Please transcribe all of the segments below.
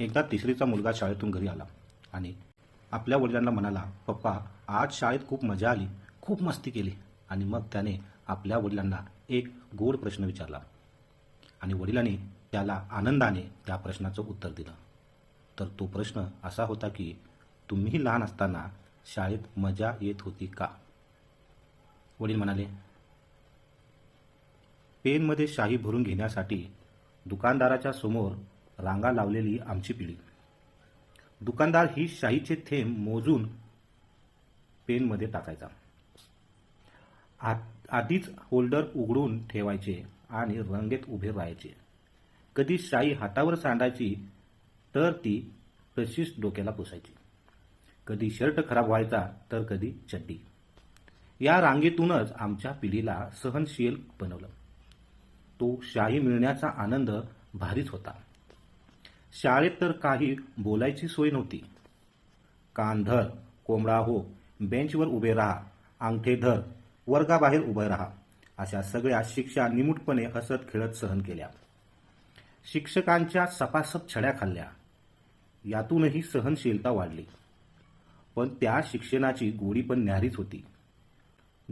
एकदा तिसरीचा मुलगा शाळेतून घरी आला आणि आपल्या वडिलांना म्हणाला पप्पा आज शाळेत खूप मजा आली खूप मस्ती केली. आणि मग त्याने आपल्या वडिलांना एक गोड प्रश्न विचारला आणि वडिलांनी त्याला आनंदाने त्या प्रश्नाचं उत्तर दिलं. तर तो प्रश्न असा होता की तुम्ही लहान असताना शाळेत मजा येत होती का? वडील म्हणाले पेनमध्ये शाही भरून घेण्यासाठी दुकानदाराच्या समोर रांगा लावलेली आमची पिढी. दुकानदार ही शाहीचे थेंब मोजून पेनमध्ये टाकायचा. आत- आधीच होल्डर उघडून ठेवायचे आणि रंगेत उभे राहायचे. कधी शाई हातावर सांडायची तर ती तशीच डोक्याला पुसायची. कधी शर्ट खराब व्हायचा तर कधी चड्डी. या रांगेतूनच आमच्या पिढीला सहनशील बनवलं. तो शाही मिळण्याचा आनंद भारीच होता. शाळेत तर काही बोलायची सोय नव्हती. कान धर कोंबडा हो बेंचवर उभे राहा अंगठे धर वर्गाबाहेर उभे राहा. अशा सगळ्या शिक्षा निमूटपणे हसत खेळत सहन केल्या. शिक्षकांच्या सपासप छड्या खाल्ल्या. यातूनही सहनशीलता वाढली. पण त्या शिक्षणाची गोडी पण न्यारीच होती.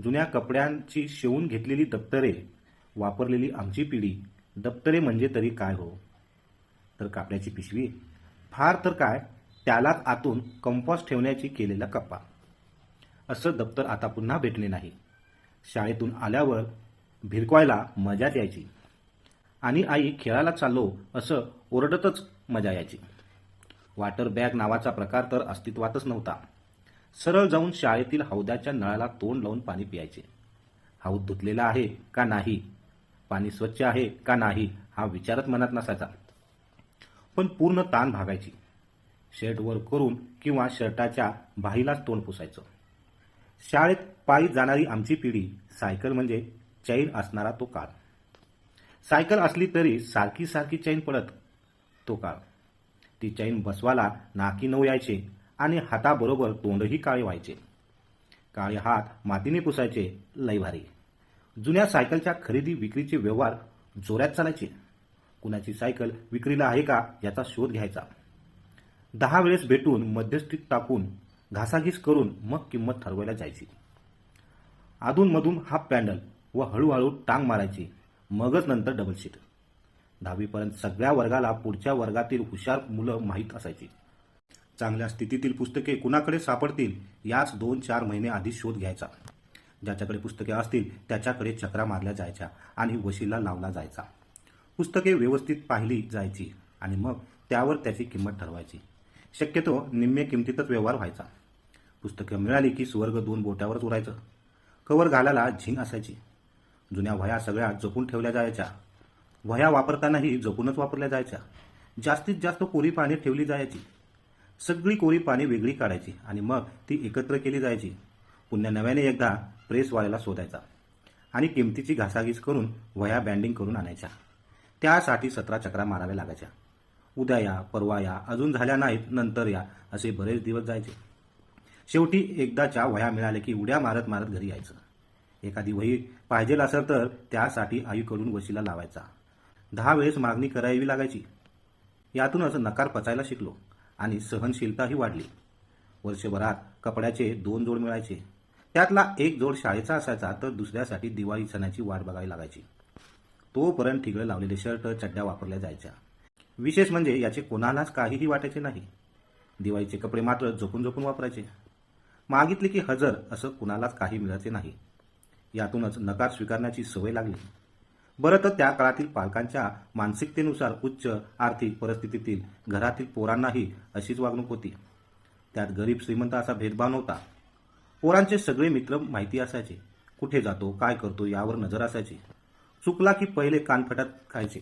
जुन्या कपड्यांची शिवून घेतलेली दप्तरे वापरलेली आमची पिढी दप्तरे म्हणजे तरी काय हो? तर कापड्याची पिशवी. फार तर काय त्यालाच आतून कंपॉस्ट ठेवण्याची केलेला कप्पा. असं दप्तर आता पुन्हा भेटले नाही. शाळेतून आल्यावर भिरकवायला मजाच यायची. आणि आई खेळायला चाललो असं ओरडतच मजा यायची. वॉटर बॅग नावाचा प्रकार तर अस्तित्वातच नव्हता. सरळ जाऊन शाळेतील हौद्याच्या नळाला तोंड लावून पाणी पियायचे. हौद धुतलेला आहे का नाही पाणी स्वच्छ आहे का नाही हा विचारच मनात नसायचा. पण पूर्ण ताण भागायची. शर्ट वर करून किंवा शर्टाच्या बाहीलाच तोंड पुसायचं. शाळेत पायी जाणारी आमची पिढी सायकल म्हणजे चैन असणारा तो काळ. सायकल असली तरी सारखी सारखी चैन पडत तो काळ. ती चैन बसवाला नाकी नऊ यायचे आणि हाताबरोबर तोंडही काळे व्हायचे. काळे हात मातीने पुसायचे लय भारी. जुन्या सायकलच्या खरेदी विक्रीचे व्यवहार जोरात चालायचे. कुणाची सायकल विक्रीला आहे का याचा शोध घ्यायचा. दहा वेळेस भेटून मध्यस्थीत टाकून घासाघीस करून मग किंमत ठरवायला जायची. अधूनमधून हाफ पॅन्डल व हळूहळू टांग मारायची. मगच नंतर डबल शीट दहावीपर्यंत सगळ्या वर्गाला पुढच्या वर्गातील हुशार मुलं माहीत असायची. चांगल्या स्थितीतील पुस्तके कुणाकडे सापडतील याच दोन चार महिने आधी शोध घ्यायचा. ज्याच्याकडे पुस्तके असतील त्याच्याकडे चक्रा मारल्या जायच्या आणि वशीला लावला जायचा. पुस्तके व्यवस्थित पाहिली जायची आणि मग त्यावर त्याची किंमत ठरवायची. शक्यतो निम्म्या किमतीतच व्यवहार व्हायचा. पुस्तकं मिळाली की स्वर्ग दोन बोट्यावरच उरायचं कवर घालायला झिंग असायची. जुन्या वह्या सगळ्या जपून ठेवल्या जायच्या. वह्या वापरतानाही जपूनच वापरल्या जायच्या. जास्तीत जास्त कोरी पाणी ठेवली जायची. सगळी कोरी पाणी वेगळी काढायची आणि मग ती एकत्र केली जायची. पुन्हा नव्याने एकदा प्रेसवाल्याला शोधायचा आणि किमतीची घासाघीस करून वह्या बँडिंग करून आणायच्या. त्यासाठी सतरा चक्रा माराव्या लागायच्या. उद्या या परवा या अजून झाल्या नाहीत नंतर या असे बरेच दिवस जायचे. शेवटी एकदाच्या वह्या मिळाल्या की उड्या मारत मारत घरी यायचं. एखादी वही पाहिजेल असेल तर त्यासाठी आईकडून वशीला लावायचा. दहा वेळेस मागणी करावी लागायची. यातूनच नकार पचायला शिकलो आणि सहनशीलताही वाढली. वर्षभरात कपड्याचे दोन जोड मिळायचे. त्यातला एक जोड शाळेचा असायचा तर दुसऱ्यासाठी दिवाळी सणाची वाट बघावी लागायची. तोपर्यंत ठिगळे लावलेले शर्ट चड्ड्या वापरल्या जायच्या. विशेष म्हणजे याचे कोणालाच काहीही वाटायचे नाही. दिवाळीचे कपडे मात्र झोपून झोपून वापरायचे. मागितले की हजर असं कुणालाच काही मिळायचे नाही. यातूनच नकार स्वीकारण्याची सवय लागली. बरं तर त्या काळातील पालकांच्या मानसिकतेनुसार उच्च आर्थिक परिस्थितीतील घरातील पोरांनाही अशीच वागणूक होती. त्यात गरीब श्रीमंत असा भेदभाव नव्हता. पोरांचे सगळे मित्र माहिती असायचे. कुठे जातो काय करतो यावर नजर असायची. चुकला की पहिले कानफटात खायचे.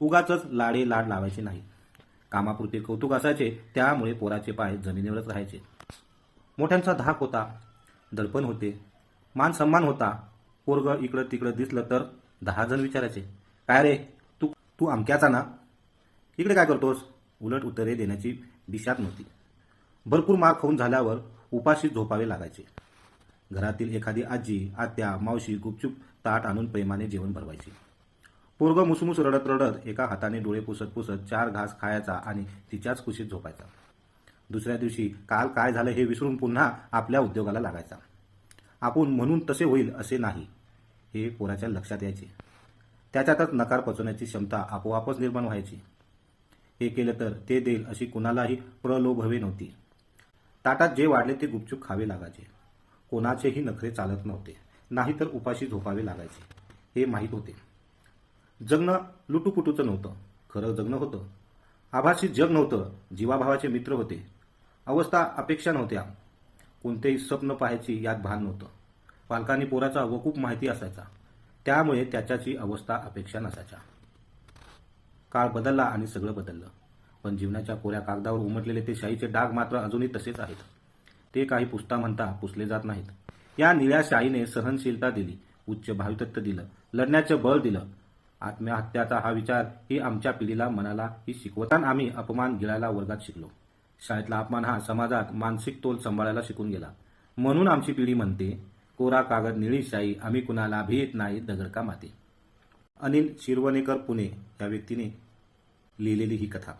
उगाच लाडे लाड लावायचे नाही. कामापुरते कौतुक असायचे त्यामुळे पोराचे पाय जमिनीवरच राहायचे. मोठ्यांचा धाक होता दडपण होते मान सन्मान होता. पोरग इकडं तिकडं दिसलं तर दहा जण विचारायचे काय रे तू तू अमक्याचा ना? इकडे काय करतोस? उलट उत्तरे देण्याची दिशाच नव्हती. भरपूर मार खाऊन झाल्यावर उपाशी झोपावे लागायचे. घरातील एखादी आजी आत्या मावशी गुपचूप ताट आणून प्रेमाने जेवण भरवायची. पोरग मुसमुस रडत रडत एका हाताने डोळे पुसत पुसत चार घास खायचा आणि तिच्याच कुशीत झोपायचा. दुसऱ्या दिवशी काल काय झालं हे विसरून पुन्हा आपल्या उद्योगाला लागायचा. आपण म्हणून तसे होईल असे नाही हे पोराच्या लक्षात यायचे. त्याच्यातच नकार पचवण्याची क्षमता आपोआपच निर्माण व्हायची. हे केलं तर ते देईल अशी कुणालाही प्रलोभ हवे नव्हती. ताटात जे वाढले ते गुपचूप खावे लागायचे. कोणाचेही नखरे चालत नव्हते. नाहीतर उपाशी झोपावे लागायचे. हे माहीत होते. जगणं लुटूपुटूचं नव्हतं. खरं जगणं होतं. आभासी जग नव्हतं. जीवाभावाचे मित्र होते. अवस्था अपेक्षा नव्हत्या. कोणतेही स्वप्न पाहायची यात भान नव्हतं. पालकांनी पोराचा वकूप माहिती असायचा. त्यामुळे त्याच्याची अवस्था अपेक्षा नसायच्या. काळ बदलला आणि सगळं बदललं. पण जीवनाच्या कोऱ्या कागदावर उमटलेले ते शाईचे डाग मात्र अजूनही तसेच आहेत. ते काही पुसता म्हणता पुसले जात नाहीत. या निळ्या शाईने सहनशीलता दिली उच्च भावितत्व दिलं लढण्याचं बळ दिलं. आत्महत्याचा हा विचार ही आमच्या पिढीला मनाला ही शिकवताना आम्ही अपमान गिळायला वर्गात शिकलो. शाळेतला अपमान हा समाजात मानसिक तोल सांभाळायला शिकून गेला. म्हणून आमची पिढी म्हणते कोरा कागद निळी शाई आम्ही कुणाला भीत नाही दगडका माते. अनिल शिरवणेकर पुणे या व्यक्तीने लिहिलेली ही कथा.